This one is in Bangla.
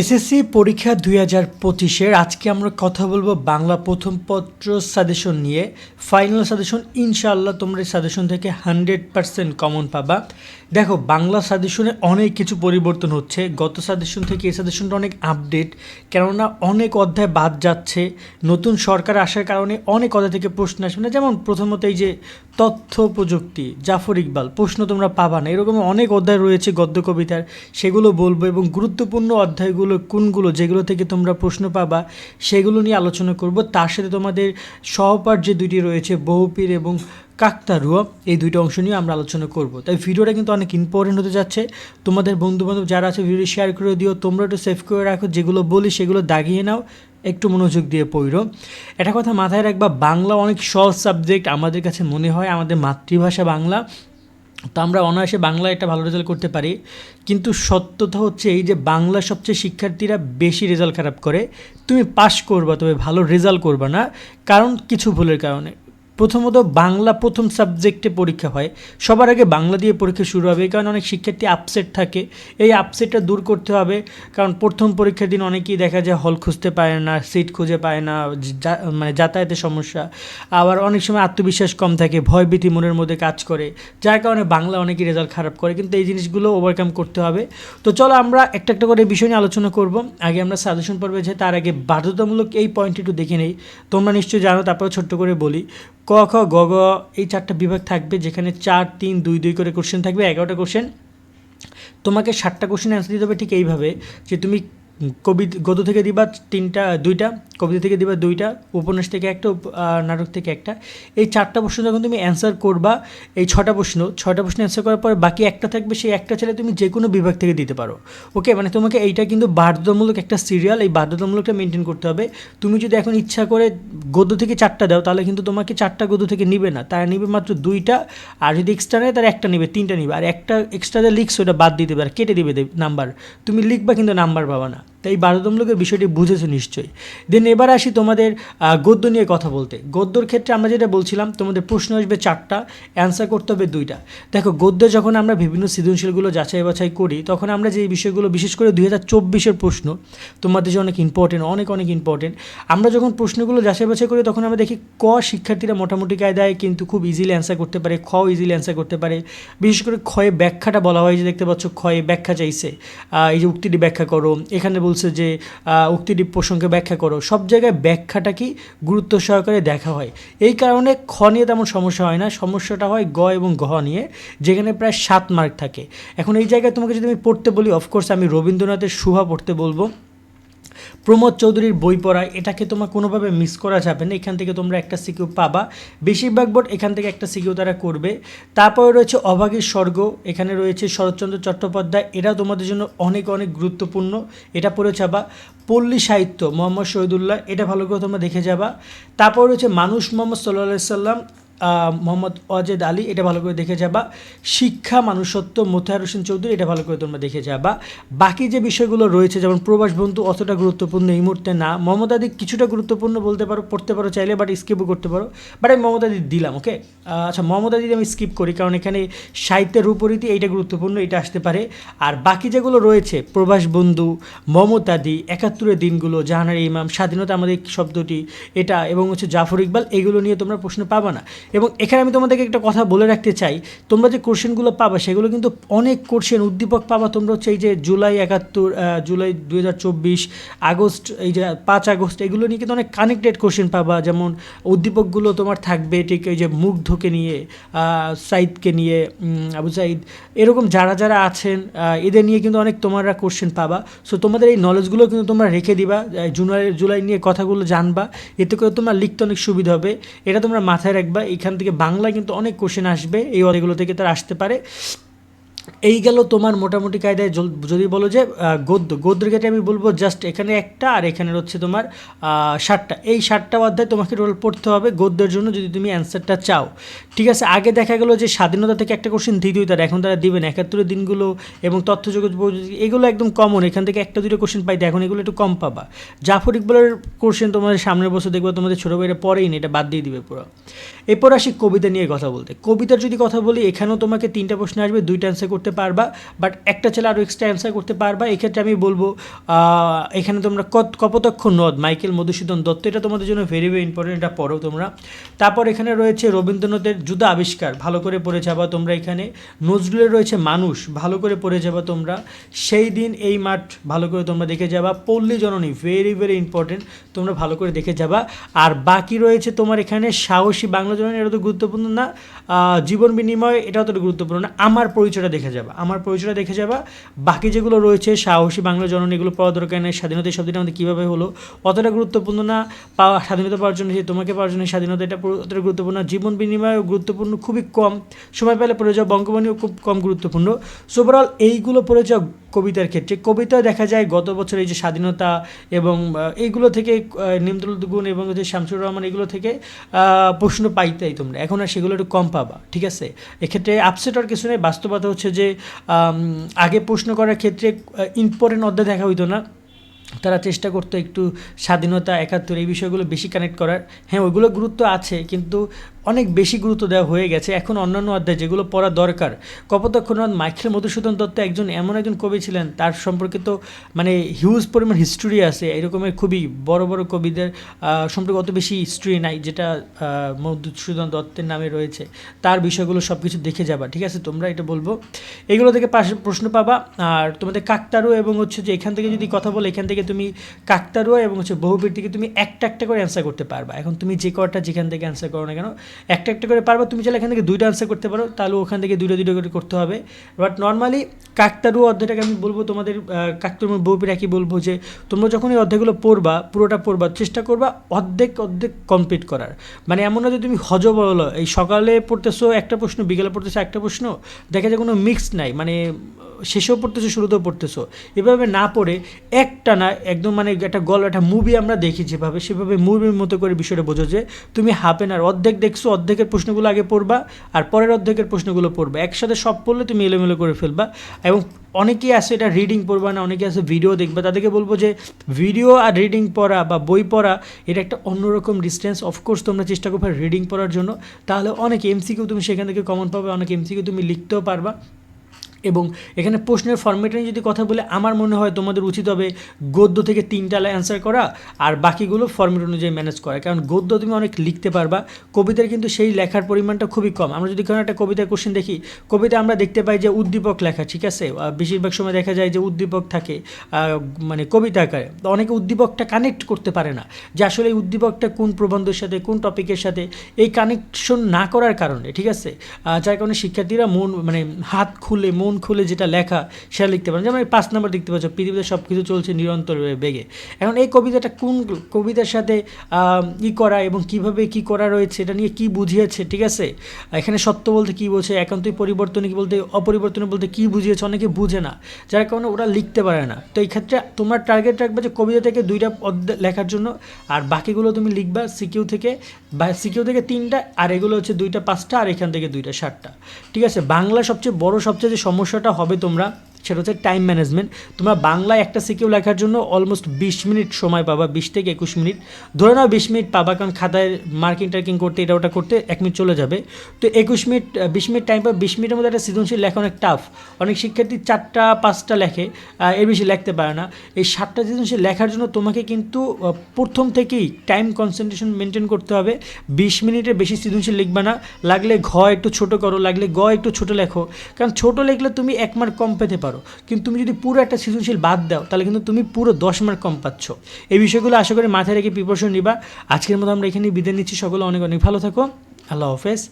এসএসসি পরীক্ষা দুই হাজার পঁচিশের আজকে আমরা কথা বলব বাংলা প্রথম পত্র সাজেশন নিয়ে। ফাইনাল সাজেশন, ইনশাআল্লাহ তোমরা এই সাজেশন থেকে হান্ড্রেড পার্সেন্ট কমন পাবা। দেখো, বাংলা সাজেশনে অনেক কিছু পরিবর্তন হচ্ছে। গত সাজেশন থেকে এই সাজেশনটা অনেক আপডেট কেননা অনেক অধ্যায় বাদ যাচ্ছে। নতুন সরকার আসার কারণে অনেক অধ্যায় থেকে প্রশ্ন আসবে না। যেমন প্রথমত এই যে তথ্য প্রযুক্তি, জাফর ইকবাল, প্রশ্ন তোমরা পাবা না। এরকম অনেক অধ্যায় রয়েছে গদ্য কবিতার, সেগুলো বলব এবং গুরুত্বপূর্ণ অধ্যায়গুলো কোনগুলো যেগুলো থেকে তোমরা প্রশ্ন পাবা, সেগুলো নিয়ে আলোচনা করব। তার সাথে তোমাদের সহপাঠ যে দুটি রয়েছে, বহুপীর এবং কাকতারুয়া, এই দুইটা অংশ নিয়ে আমরা আলোচনা করব। তাই ভিডিওটা কিন্তু অনেক ইম্পর্টেন্ট হতে যাচ্ছে। তোমাদের বন্ধুবান্ধব যারা আছে ভিডিও শেয়ার করে দিও। তোমরা একটু সেভ করে রাখো। যেগুলো বলি, সেগুলো দাগিয়ে নাও। একটু মনোযোগ দিয়ে পড়ো। এটা কথা মাথায় রাখবা, বাংলা অনেক সহজ সাবজেক্ট আমাদের কাছে মনে হয়, আমাদের মাতৃভাষা বাংলা। তো আমরা অনায়াসে বাংলা একটা ভালো রেজাল্ট করতে পারি। কিন্তু সত্যতা হচ্ছে এই যে বাংলা সবচেয়ে শিক্ষার্থীরা বেশি রেজাল্ট খারাপ করে। তুমি পাশ করবা, তবে ভালো রেজাল্ট করবা না। কারণ কিছু ভুলের কারণে। প্রথমত বাংলা প্রথম সাবজেক্টে পরীক্ষা হয়। সবার আগে বাংলা দিয়ে পরীক্ষা শুরু হবে কারণে অনেক শিক্ষার্থী আপসেট থাকে। এই আপসেটটা দূর করতে হবে, কারণ প্রথম পরীক্ষার দিন অনেকেই দেখা যায় হল খুঁজতে পারে না সিট খুঁজে পায় না, যা- মানে যাতায়াতের সমস্যা। আবার অনেক সময় আত্মবিশ্বাস কম থাকে ভয়ভীতি মনের মধ্যে কাজ করে, যার কারণে বাংলা অনেকেই রেজাল্ট খারাপ করে, কিন্তু এই জিনিসগুলো ওভারকাম করতে হবে। তো চলো আমরা একটা একটা করে বিষয় নিয়ে আলোচনা করব। আগে আমরা সাজেশন পর্বে যাই, তার আগে বাধ্যতামূলক এই পয়েন্ট একটু দেখে নেই। তোমরা নিশ্চয়ই জানো, তারপরে ছোট্ট করে বলি। ক, খ, গ গ, এই চারটা বিভাগ থাকবে যেখানে চার, তিন, দুই দুই করে কোশ্চেন থাকবে, এগারোটা কোশ্চেন তোমাকে ষাটটা কোশ্চেন অ্যান্সার দিতে হবে ঠিক এইভাবে যে তুমি কবি গদ্য থেকে দিবা তিনটা, দুইটা, কবিতা থেকে দিবা দুইটা, উপন্যাস থেকে একটা নাটক থেকে একটা। এই চারটা প্রশ্ন যখন তুমি অ্যান্সার করবা, এই ছটা প্রশ্ন ছটা প্রশ্ন অ্যান্সার করার পরে বাকি একটা থাকবে, সেই একটা ছেলে তুমি যে কোনো বিভাগ থেকে দিতে পারো। ওকে মানে তোমাকে এইটা কিন্তু বাধ্যতামূলক একটা সিরিয়াল এই বাধ্যতামূলকটা মেনটেন করতে হবে। তুমি যদি এখন ইচ্ছা করে গদ্য থেকে চারটা দাও, তাহলে কিন্তু তোমাকে চারটা গদ্য থেকে নিবে না। তারা নিবে মাত্র দুইটা, আর যদি এক্সট্রা নেয়, তারা একটা নিবে, তিনটা নিবে। আর একটা এক্সট্রা যে লিখছো, ওটা বাদ দিয়ে দেবে, আর কেটে দিবে নাম্বার তুমি লিখবা কিন্তু নাম্বার পাবা না। তাই বাধ্যতামূলকের বিষয়টি বুঝেছ নিশ্চয়ই। দেন এবার আসি তোমাদের গদ্য নিয়ে কথা বলতে। গদ্যর ক্ষেত্রে আমরা যেটা বলছিলাম, তোমাদের প্রশ্ন আসবে চারটা অ্যান্সার করতে হবে দুইটা। দেখো, গদ্যে যখন আমরা বিভিন্ন সৃজনশীলগুলো যাচাই বাছাই করি, তখন আমরা যে বিষয়গুলো, বিশেষ করে দুই হাজার চব্বিশের প্রশ্ন, তোমাদের যে অনেক ইম্পর্টেন্ট অনেক অনেক ইম্পর্টেন্ট আমরা যখন প্রশ্নগুলো যাচাই বাছাই করি, তখন আমরা দেখি ক শিক্ষার্থীরা মোটামুটি কায়দায় কিন্তু খুব ইজিলি অ্যান্সার করতে পারে, খ ইজিলি অ্যান্সার করতে পারে। বিশেষ করে ক্ষয়ে ব্যাখ্যাটা বলা হয়, যে দেখতে পাচ্ছ ক্ষয়ে ব্যাখ্যা চাইছে। এই যে উক্তিটি ব্যাখ্যা করো, এখানে বলছে যে উক্তিটি প্রসঙ্গে ব্যাখ্যা করো। সব জায়গায় ব্যাখ্যাটা কি গুরুত্ব সহকারে দেখা হয়। এই কারণে খ নিয়ে তেমন সমস্যা হয় না। সমস্যাটা হয় গ এবং ঘ নিয়ে, যেখানে প্রায় সাত মার্ক থাকে। এখন এই জায়গায় তোমাকে যদি আমি পড়তে বলি অফকোর্স আমি রবীন্দ্রনাথের সুভা পড়তে বলব। প্রমোদ চৌধুরীর বই পড়া এটাকে তোমার কোনোভাবে মিস করা যাবে না। এখান থেকে তোমরা একটা সিকিউ পাবা। বেশিরভাগ বোর্ড এখান থেকে একটা সিকিউ তারা করবে। তারপরে রয়েছে অভাগীর স্বর্গ। এখানে রয়েছে শরৎচন্দ্র চট্টোপাধ্যায়। এটা তোমাদের জন্য অনেক অনেক গুরুত্বপূর্ণ। এটা পড়ে যাবা পল্লী সাহিত্য, মোহাম্মদ শহীদুল্লাহ। এটা ভালো করে তোমরা দেখে যাবা। তারপর রয়েছে মানুষ মোহাম্মদ সাল্লাহ সাল্লাম। মোহাম্মদ অজেদ আলী, এটা ভালো করে দেখে যাবা। শিক্ষা মানুষত্ব, মোতাহার হোসেন চৌধুরী, এটা ভালো করে তোমরা দেখে যাবা। বাকি যে বিষয়গুলো রয়েছে, যেমন প্রবাস বন্ধু, অতটা গুরুত্বপূর্ণ এই মুহূর্তে না। মোহাম্মদ আদি কিছুটা গুরুত্বপূর্ণ বলতে পারো, পড়তে পারো চাইলে বাট স্কিপও করতে পারো। বাট আমি মোহাম্মদ আদি দিলাম ওকে আচ্ছা মোহাম্মদ আমি স্কিপ করি, কারণ এখানে সাহিত্যের রূপরীতি এইটা গুরুত্বপূর্ণ, এটা আসতে পারে। আর বাকি যেগুলো রয়েছে, প্রবাস বন্ধু মমতাদি একাত্তরের দিনগুলো, জাহানার ইমাম, স্বাধীনতা আমাদের শব্দটি, এটা এবং হচ্ছে জাফর ইকবাল, এগুলো নিয়ে তোমরা প্রশ্ন পাবা না। এবং এখানে আমি তোমাদেরকে একটা কথা বলে রাখতে চাই, তোমরা যে কোশ্চেনগুলো পাবা সেগুলো কিন্তু অনেক কোশ্চেন উদ্দীপক পাবা। তোমরা হচ্ছে এই যে জুলাই একাত্তর জুলাই দুই হাজার চব্বিশ, আগস্ট, এই যে পাঁচ আগস্ট, এগুলো নিয়ে কিন্তু অনেক কানেক্টেড কোশ্চেন পাবা। যেমন উদ্দীপকগুলো তোমার থাকবে ঠিক এই যে মুগ্ধকে নিয়ে সাইদকে নিয়ে আবু সাইদ এরকম যারা যারা আছেন এদের নিয়ে কিন্তু অনেক তোমরা কোশ্চেন পাবা। সো তোমাদের এই নলেজগুলো কিন্তু তোমরা রেখে দিবা জুলাই জুলাই নিয়ে কথাগুলো জানবা। এতে করে তোমার লিখতে অনেক সুবিধা হবে। এটা তোমরা মাথায় রাখবা। এখান থেকে বাংলা কিন্তু অনেক কোশ্চেন আসবে এই ওয়ারিগুলো থেকে তারা আসতে পারে। এই গেল তোমার মোটামুটি কায়দায় যদি বলো যে গদ্য। গদ্যের ক্ষেত্রে আমি বলব জাস্ট এখানে একটা আর এখানে হচ্ছে তোমার ষাটটা এই ষাটটা অধ্যায় তোমাকে রোল পড়তে হবে গদ্যের জন্য যদি তুমি অ্যান্সারটা চাও। ঠিক আছে আগে দেখা গেলো যে স্বাধীনতা থেকে একটা কোশ্চেন দ্বিতীয় তার এখন তারা দিবেন একাত্তরের দিনগুলো এবং তথ্যযোগ্য প্রযুক্তি, এগুলো একদম কমন এখান থেকে একটা দুটো কোশ্চেন পাইতে এখন এগুলো একটু কম পাবা। জাফর ইকবালের কোশ্চেন তোমাদের সামনের বছর দেখবে তোমাদের ছোটো ভাইরা পরেই না এটা বাদ দিয়ে দিবে পুরো। এরপর আসি কবিতা নিয়ে কথা বলতে। কবিতার যদি কথা বলি এখানেও তোমাকে তিনটা প্রশ্ন আসবে দুইটা অ্যান্সার করতে পারবা বাট একটা ছেলে আরও এক্সট্রা অ্যান্সার করতে পারবা। এক্ষেত্রে আমি বলব এখানে তোমরা কত, কপোতক্ষ নদ, মাইকেল মধুসূদন দত্ত, এটা তোমাদের জন্য ভেরি ভেরি ইম্পর্টেন্ট এটা পড়ো তোমরা। তারপর এখানে রয়েছে রবীন্দ্রনাথের জুদা আবিষ্কার, ভালো করে পড়ে যাবা তোমরা এখানে। নজরুলের রয়েছে মানুষ, ভালো করে পড়ে যাবা তোমরা। সেই দিন এই মাঠ ভালো করে তোমরা দেখে যাবা। পল্লী জননী ভেরি ভেরি ইম্পর্টেন্ট তোমরা ভালো করে দেখে যাবা। আর বাকি রয়েছে তোমার এখানে সাহসী বাংলা জননী, এটা তো গুরুত্বপূর্ণ না। জীবন বিনিময়, এটাও তো গুরুত্বপূর্ণ না। আমার পরিচয়টা দেখে যাবা। আমার পরিচয়টা দেখে যাবা। বাকি যেগুলো রয়েছে, সাহসী বাংলা জননী, এগুলো পড়া দরকার নেই। স্বাধীনতা এই শব্দটা আমাদের কীভাবে হলো? অতটা গুরুত্বপূর্ণ না। পাওয়া, স্বাধীনতা পাওয়ার জন্য যে তোমাকে পাওয়ার জন্য স্বাধীনতা, এটা অতটা গুরুত্বপূর্ণ। জীবন বিনিময় গুরুত্বপূর্ণ, খুবই কম। সময় পেলে পড়ে যাওয়া বঙ্গবন্ধু খুব কম গুরুত্বপূর্ণ। সো ওভারঅল এইগুলো পড়ে যাও কবিতার ক্ষেত্রে। কবিতায় দেখা যায় গত বছর এই যে স্বাধীনতা এবং এইগুলো থেকে নিমদুল গুণ এবং হচ্ছে শামসুর রহমান এগুলো থেকে প্রশ্ন পাইতেই তোমরা। এখন আর সেগুলো একটু কম পাবা, ঠিক আছে? এক্ষেত্রে আপসেট আর কিছু নেই। বাস্তবতা হচ্ছে যে আগে প্রশ্ন করার ক্ষেত্রে ইম্পর্টেন্ট অধ্যায় দেখা হইতো না। তারা চেষ্টা করতো একটু স্বাধীনতা, একাত্তর এই বিষয়গুলো বেশি কানেক্ট করার। হ্যাঁ ওইগুলো গুরুত্ব আছে, কিন্তু অনেক বেশি গুরুত্ব দেওয়া হয়ে গেছে। এখন অন্যান্য অধ্যায় যেগুলো পড়া দরকার, কপোতক্ষণনাথ মাইকেল মধুসূদন দত্ত একজন এমন একজন কবি ছিলেন, তার সম্পর্কে তো মানে হিউজ পরিমাণ হিস্ট্রি আছে, এরকমের খুবই বড় বড় কবিদের সম্পর্কে অত বেশি হিস্ট্রি নাই, যেটা মধুসূদন দত্তের নামে রয়েছে। তার বিষয়গুলো সব কিছু দেখে যাবা, ঠিক আছে? তোমরা এটা বলব। এগুলো থেকে পাশে, প্রশ্ন পাবা, আর তোমাদের কাকতারু এবং হচ্ছে যে এখান থেকে যদি কথা বলো, এখান থেকে তুমি কাকতারুয়া এবং হচ্ছে বহুবীর থেকে তুমি একটা একটা করে অ্যান্সার করতে পারবা। এখন তুমি যে কটা যেখান থেকে অ্যান্সার করো না কেন একটা একটা করে পারবা, তুমি চাইলে এখান থেকে দুইটা অ্যান্সার করতে পারো, তাহলে ওখান থেকে দুইটা দুইটা করে করতে হবে। বাট নর্মালি কাকতারু অধ্যায়টাকে আমি বলব, তোমাদের কাকতারু বহুবীর একই বলব যে, তোমরা যখন এই অধ্যায়গুলো পড়বা, পুরোটা পড়বা চেষ্টা করবা অর্ধেক অর্ধেক কমপ্লিট করার। মানে এমন না যে তুমি হজ বলো এই সকালে পড়তেছো, একটা প্রশ্ন, বিকেলে পড়তেছো, একটা প্রশ্ন, দেখা যায় কোনো মিক্স নাই মানে শেষেও পড়তেছো, শুরুতেও পড়তেছো। এভাবে না পড়ে একটা না, একদম মানে একটা গল্প, একটা মুভি আমরা দেখি যেভাবে, সেভাবে মুভির মতো করে বিষয়টা বোঝো যে, তুমি হাফ এন আর অর্ধেক দেখছ অর্ধেকের প্রশ্নগুলো আগে পড়বা আর পরের অর্ধেকের প্রশ্নগুলো পড়বা। একসাথে সব পড়লে তুমি এলোমেলো করে ফেলবা এবং অনেকেই আছে এটা রিডিং পড়বা না অনেকে আছে ভিডিও দেখবা। তাদেরকে বলব যে ভিডিও আর রিডিং পড়া বা বই পড়া, এটা একটা অন্যরকম ডিস্টেন্স অফকোর্স তোমরা চেষ্টা করবে রিডিং পড়ার জন্য। তাহলে অনেক এমসিকেও তুমি সেখান থেকে কমন পাবে, অনেক এমসিকিউ তুমি লিখতেও পারবা। এবং এখানে প্রশ্নের ফর্মেটে যদি কথা বলে, আমার মনে হয় তোমাদের উচিত হবে গদ্য থেকে তিনটা অ্যান্সার করা আর বাকিগুলো ফর্মেট অনুযায়ী ম্যানেজ করা। কারণ গদ্য তুমি অনেক লিখতে পারবা, কবিতার কিন্তু সেই লেখার পরিমাণটা খুবই কম। আমরা যদি কোনো একটা কবিতার কোশ্চেন দেখি, কবিতা আমরা দেখতে পাই যে উদ্দীপক লেখা, ঠিক আছে? বেশিরভাগ সময় দেখা যায় যে উদ্দীপক থাকে মানে কবিতা আকারে। অনেকে উদ্দীপকটা কানেক্ট করতে পারে না, যে আসলে এই উদ্দীপকটা কোন প্রবন্ধের সাথে, কোন টপিকের সাথে এই কানেকশন না করার কারণে, ঠিক আছে? যার কারণে শিক্ষার্থীরা মন মানে হাত খুলে, মন খুলে যেটা লেখা, সেটা লিখতে পারেন। যেমন এই পাঁচ নাম্বার দেখতে পাচ্ছ, পৃথিবীতে সব কিছু চলছে নিরন্তর বেগে। এখন এই কবিতাটা কোন কবিতার সাথে ই করা এবং কীভাবে কি করা রয়েছে, এটা নিয়ে কি বুঝিয়েছে, ঠিক আছে? এখানে সত্য বলতে কি বোঝে একান্তই পরিবর্তনে কি বলতে অপরিবর্তনে বলতে কি বুঝিয়েছে, অনেকে বুঝে না। যার কারণে ওরা লিখতে পারে না। তো এই ক্ষেত্রে তোমার টার্গেট রাখবে যে কবিতা থেকে দুইটা লেখার জন্য, আর বাকিগুলো তুমি লিখবা সিকিউ থেকে, বা সিকিউ থেকে তিনটা, আর এগুলো হচ্ছে দুইটা, পাঁচটা, আর এখান থেকে দুইটা ষাটটা ঠিক আছে? বাংলা সবচেয়ে বড়, সবচেয়ে যে সমস্যাটা হবে তোমরা সেটা হচ্ছে টাইম ম্যানেজমেন্ট তোমরা বাংলায় একটা সিকিউ লেখার জন্য অলমোস্ট বিশ মিনিট সময় পাবা, বিশ থেকে একুশ মিনিট। ধরে নাও বিশ মিনিট পাবা, কারণ খাতায় মার্কিং টার্কিং করতে, এটা ওটা করতে এক মিনিট চলে যাবে। তো একুশ মিনিট বিশ মিনিট টাইম পাবে। বিশ মিনিটের মধ্যে একটা সৃজনশীল লেখা অনেক টাফ অনেক শিক্ষার্থী চারটা, পাঁচটা লেখে এর বেশি লিখতে পারে না। এই সাতটা সৃজনশীল লেখার জন্য তোমাকে কিন্তু প্রথম থেকেই টাইম কনসেন্ট্রেশন মেনটেন করতে হবে। বিশ মিনিটের বেশি সৃজনশীল লিখবা না। লাগলে ঘ একটু ছোট করো, লাগলে গ একটু ছোট লেখো। কারণ ছোট লিখলে তুমি এক কম পেতে পারো। কিন্তু তুমি যদি পুরো একটা সৃজনশীল বাদ দাও, তাহলে কিন্তু তুমি পুরো দশ মার্ক কম পাচ্ছ। এই বিষয়গুলো আশা করি মাথায় রেখে প্রিপারেশন নিবা। আজকের মতো আমরা এখানে বিদায় নিচ্ছি। সকলে অনেক অনেক ভালো থাকো। আল্লাহ হাফেজ।